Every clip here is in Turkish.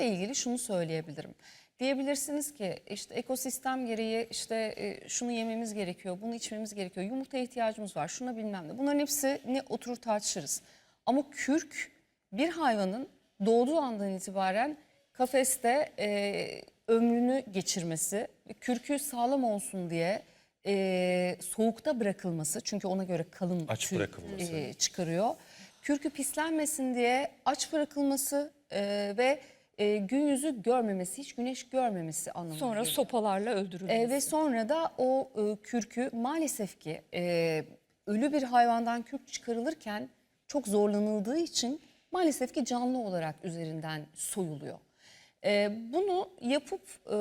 kürkle ilgili şunu söyleyebilirim. Diyebilirsiniz ki işte ekosistem gereği işte e, şunu yememiz gerekiyor, bunu içmemiz gerekiyor, yumurtaya ihtiyacımız var, şuna bilmem ne. Bunların hepsini oturur tartışırız. Ama kürk bir hayvanın doğduğu andan itibaren kafeste e, ömrünü geçirmesi, kürkü sağlam olsun diye e, soğukta bırakılması çünkü ona göre kalın Aç tüy, e, çıkarıyor. Kürkü pislenmesin diye aç bırakılması e, ve e, gün yüzü görmemesi, hiç güneş görmemesi anlamına Sonra geliyor. sopalarla öldürülmesi. E, ve sonra da o e, kürkü maalesef ki e, ölü bir hayvandan kürk çıkarılırken çok zorlanıldığı için maalesef ki canlı olarak üzerinden soyuluyor. E, bunu yapıp e,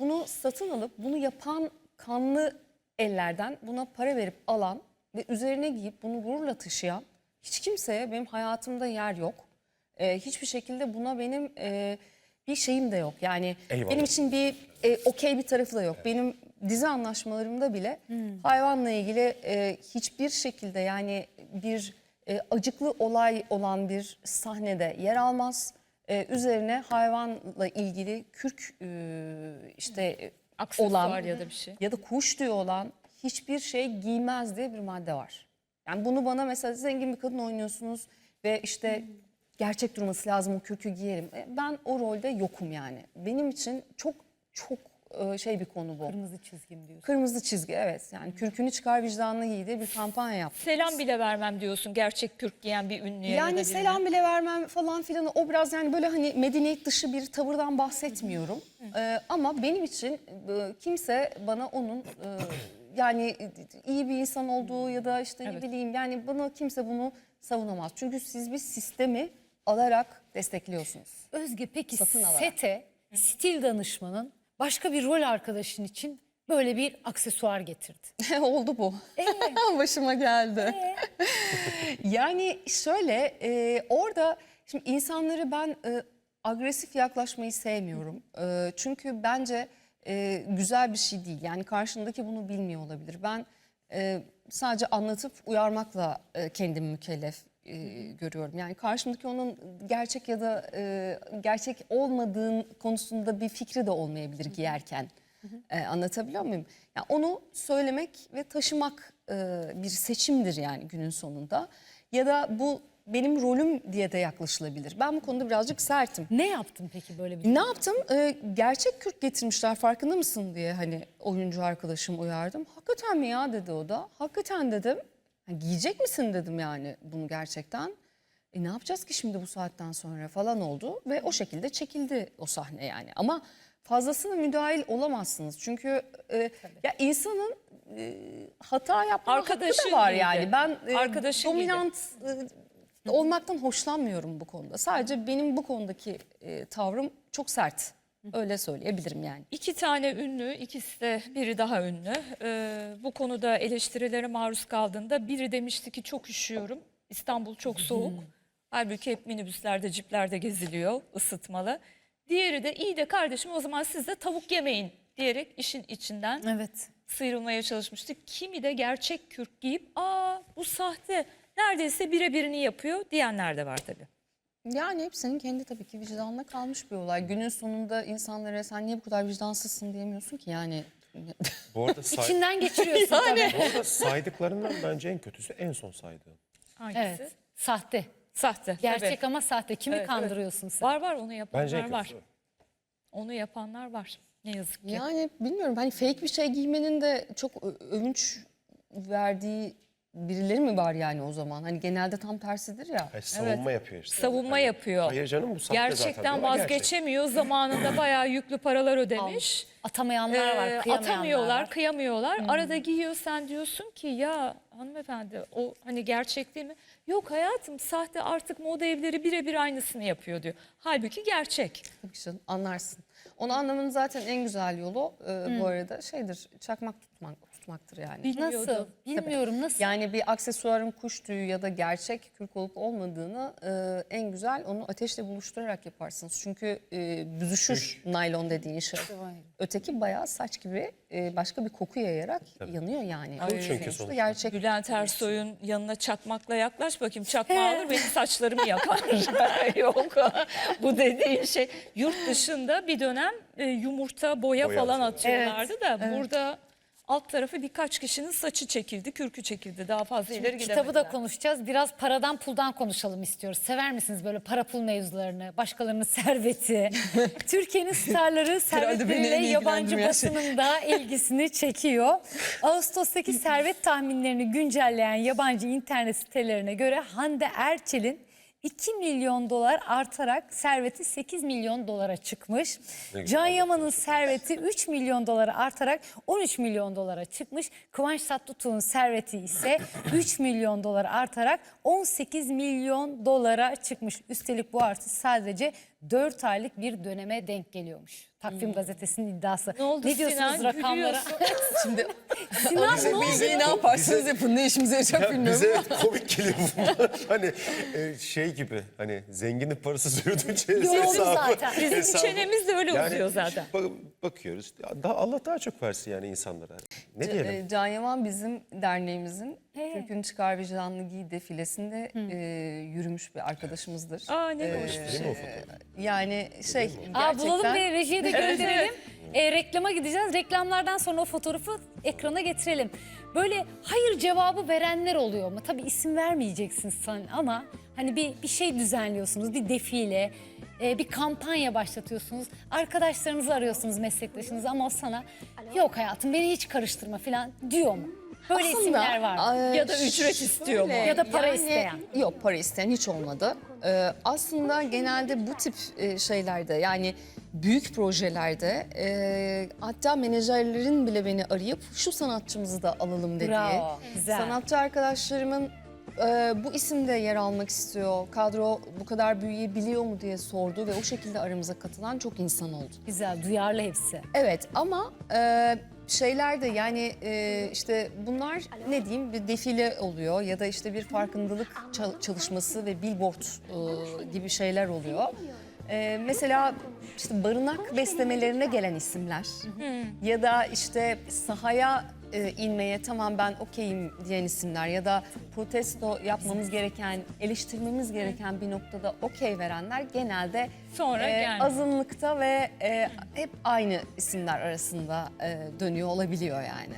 bunu satın alıp bunu yapan kanlı ellerden buna para verip alan ve üzerine giyip bunu gururla taşıyan hiç kimseye benim hayatımda yer yok. E, hiçbir şekilde buna benim e, bir şeyim de yok. Yani Eyvallah. benim için bir e, okey bir tarafı da yok. Benim dizi anlaşmalarımda bile hayvanla ilgili e, hiçbir şekilde yani bir e, acıklı olay olan bir sahnede yer almaz. E, üzerine hayvanla ilgili kürk e, işte e, Aksesuar olan ya da bir şey. ya da kuş tüyü olan hiçbir şey giymez diye bir madde var. Yani bunu bana mesela zengin bir kadın oynuyorsunuz ve işte gerçek durması lazım o kürkü giyerim. E, Ben o rolde yokum yani. Benim için çok çok e, şey bir konu bu. Kırmızı çizgim diyorsun. Kırmızı çizgi evet. Yani kürkünü çıkar vicdanını giy diye bir kampanya yaptım. Selam bile vermem diyorsun gerçek kürk giyen bir ünlüye. ya da Yani birine. selam bile vermem falan filan o biraz yani böyle hani medeniyet dışı bir tavırdan bahsetmiyorum. Ee, ama benim için e, kimse bana onun e, yani iyi bir insan olduğu ya da işte ne Evet. bileyim yani bana kimse bunu savunamaz. Çünkü siz bir sistemi alarak destekliyorsunuz. Özge peki Satın alarak. sete stil danışmanın başka bir rol arkadaşın için böyle bir aksesuar getirdi. Oldu bu. Başıma geldi. yani şöyle e, orada şimdi insanları ben e, agresif yaklaşmayı sevmiyorum. E, çünkü bence e, güzel bir şey değil. Yani karşındaki bunu bilmiyor olabilir. Ben e, sadece anlatıp uyarmakla e, kendimi mükellef e, görüyorum. Yani karşımdaki onun gerçek ya da e, gerçek olmadığın konusunda bir fikri de olmayabilir giyerken. E, anlatabiliyor muyum? Yani onu söylemek ve taşımak e, bir seçimdir yani günün sonunda. Ya da bu benim rolüm diye de yaklaşılabilir. Ben bu konuda birazcık sertim. Ne yaptın peki böyle bir Ne yaptım? Ee, gerçek kürk getirmişler farkında mısın diye hani oyuncu arkadaşım uyardım. Hakikaten mi ya dedi o da. Hakikaten dedim. "Ha, giyecek misin dedim yani bunu gerçekten. E ne yapacağız ki şimdi bu saatten sonra falan oldu ve o şekilde çekildi o sahne yani. Ama fazlasına müdahil olamazsınız. Çünkü e, ya insanın e, hata yapma hakkı Arkadaşın da var yani. Ben e, Arkadaşın dominant e, olmaktan hoşlanmıyorum bu konuda. Sadece benim bu konudaki e, tavrım çok sert. Öyle söyleyebilirim yani. İki tane ünlü, ikisi de biri daha ünlü. Ee, bu konuda eleştirilere maruz kaldığında biri demişti ki çok üşüyorum. İstanbul çok soğuk. Halbuki hep minibüslerde, ciplerde geziliyor, ısıtmalı. Diğeri de iyi de kardeşim o zaman siz de tavuk yemeyin diyerek işin içinden Evet. sıyrılmaya çalışmıştı. Kimi de gerçek kürk giyip aa bu sahte neredeyse birebirini yapıyor diyenler de var tabii. Yani hepsinin kendi tabii ki vicdanına kalmış bir olay. Günün sonunda insanlara sen niye bu kadar vicdansızsın diyemiyorsun ki yani. Bu arada, say- İçinden geçiriyorsun tabii. bu arada saydıklarından bence en kötüsü en son saydığım. Hangisi? Evet. Sahte. Sahte. Gerçek tabii. ama sahte. Kimi Evet, kandırıyorsun sen? Var var onu yapanlar Bence en var. kötüsü. Onu yapanlar var. Ne yazık ki. Yani bilmiyorum hani fake bir şey giymenin de çok ö- övünç verdiği birileri mi var yani o zaman? Hani genelde tam tersidir ya. Hayır, savunma yapıyor işte. Savunma Hani, yapıyor. Hayır canım bu sahte zaten. Gerçekten diyorlar, gerçek. vazgeçemiyor. Zamanında bayağı yüklü paralar ödemiş. Atamayanlar var, Ee, kıyamayanlar atamıyorlar, var. kıyamıyorlar. Arada giyiyor sen diyorsun ki ya hanımefendi o hani gerçek değil mi? Yok hayatım sahte artık moda evleri birebir aynısını yapıyor diyor. Halbuki gerçek. Tabii canım, anlarsın. Onu anlamanın zaten en güzel yolu e, bu arada şeydir çakmak tutmak tutmak. yaratmaktır yani. Bilmiyordum. Nasıl? Bilmiyorum nasıl. Yani bir aksesuarın kuş tüyü ya da gerçek kürk olup olmadığını e, en güzel onu ateşle buluşturarak yaparsınız. Çünkü e, büzüşür naylon dediğin şey. Öteki bayağı saç gibi e, başka bir koku yayarak yanıyor yani. Çünkü Sonuçta gerçek Bülent Ersoy'un yanına çakmakla yaklaş bakayım. Çakmağı alır benim saçlarımı yakar. Yok bu dediğin şey. Yurt dışında bir dönem e, yumurta boya, Boya falan atıyorlar. atıyorlardı da burada alt tarafı birkaç kişinin saçı çekildi, kürkü çekildi. Daha fazla ileri Kitabı da gidemediler. konuşacağız. Biraz paradan puldan konuşalım istiyoruz. Sever misiniz böyle para pul mevzularını, başkalarının serveti? Türkiye'nin starları servetleriyle yabancı basının da ilgisini çekiyor. Ağustos'taki servet tahminlerini güncelleyen yabancı internet sitelerine göre Hande Erçel'in 2 milyon dolar artarak serveti 8 milyon dolara çıkmış. Can Yaman'ın serveti 3 milyon dolara artarak 13 milyon dolara çıkmış. Kıvanç Tatlıtuğ'un serveti ise 3 milyon dolar artarak 18 milyon dolara çıkmış. Üstelik bu artış sadece 4 aylık bir döneme denk geliyormuş. Takvim gazetesinin iddiası. Ne oldu diyorsunuz Sinan? rakamlara? Şimdi Sinan bize, ne oldu? bize ne yaparsanız yapın ne işimize yarayacak Ya bilmiyorum. bize komik geliyor bunlar. hani e, şey gibi hani zenginin parası sürdüğünce Yoruldu hesabı. zaten. Bizim hesabı. çenemiz de öyle uzuyor zaten. bak- bakıyoruz. Daha Allah daha çok versin yani insanlara. Ne diyelim? E, Can Yaman bizim derneğimizin Türk'ün Çıkar Vicdanlı Giy defilesinde e, yürümüş bir arkadaşımızdır. Aa ne hoş. Değil mi o fotoğraf? Yani şey Aa, bulalım gerçekten ve rejiye de gönderelim. E, reklama gideceğiz. Reklamlardan sonra o fotoğrafı ekrana getirelim. Böyle hayır cevabı verenler oluyor mu? Tabii isim vermeyeceksin sen ama hani bir, bir şey düzenliyorsunuz, bir defile, e, bir kampanya başlatıyorsunuz. Arkadaşlarınızı arıyorsunuz, meslektaşınızı ama o sana yok hayatım beni hiç karıştırma falan diyor mu? Böyle isimler var e, Ya da ücret istiyor mu? Ya da para isteyen. Yok para isteyen hiç olmadı. E, aslında genelde bu tip e, şeylerde yani büyük projelerde e, hatta menajerlerin bile beni arayıp şu sanatçımızı da alalım dediği. Bravo, güzel. Sanatçı arkadaşlarımın e, bu isimde yer almak istiyor, kadro bu kadar büyüyebiliyor mu diye sordu ve o şekilde aramıza katılan çok insan oldu. Güzel, duyarlı hepsi. Evet ama e, şeyler de yani e, işte bunlar ne diyeyim bir defile oluyor ya da işte bir farkındalık çal- çalışması ve billboard e, gibi şeyler oluyor. E, mesela işte barınak beslemelerine gelen isimler ya da işte sahaya e, inmeye tamam ben okeyim diyen isimler ya da protesto yapmamız gereken, eleştirmemiz gereken bir noktada okey verenler genelde Sonra e, gelmiyor. azınlıkta ve e, hep aynı isimler arasında e, dönüyor olabiliyor yani.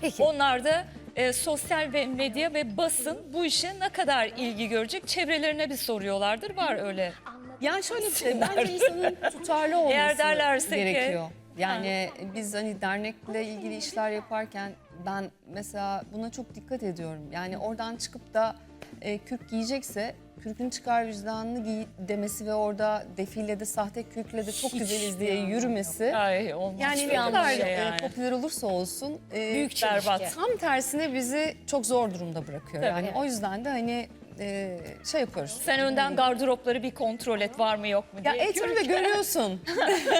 Peki. Onlar da e, sosyal ve medya ve basın bu işe ne kadar ilgi görecek çevrelerine bir soruyorlardır. Var öyle. Yani şöyle bir şey, bence insanın tutarlı olması Eğer derlerse ki- gerekiyor. Yani biz hani dernekle ilgili işler yaparken ben mesela buna çok dikkat ediyorum. Yani oradan çıkıp da e, kürk giyecekse kürkün çıkar vicdanını giy demesi ve orada defilede sahte kürkle de çok güzeliz diye yürümesi. Ay olmaz. Yani ne kadar anlamı e, yani. popüler olursa olsun e, Büyük çelişki. tam tersine bizi çok zor durumda bırakıyor. Tabii. Yani o yüzden de hani e, şey yapıyoruz. Sen önden gardıropları bir kontrol et var mı yok mu Ya diye. etimi de görüyorsun.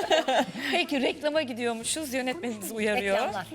Peki reklama gidiyormuşuz yönetmenimiz uyarıyor. Reklamlar.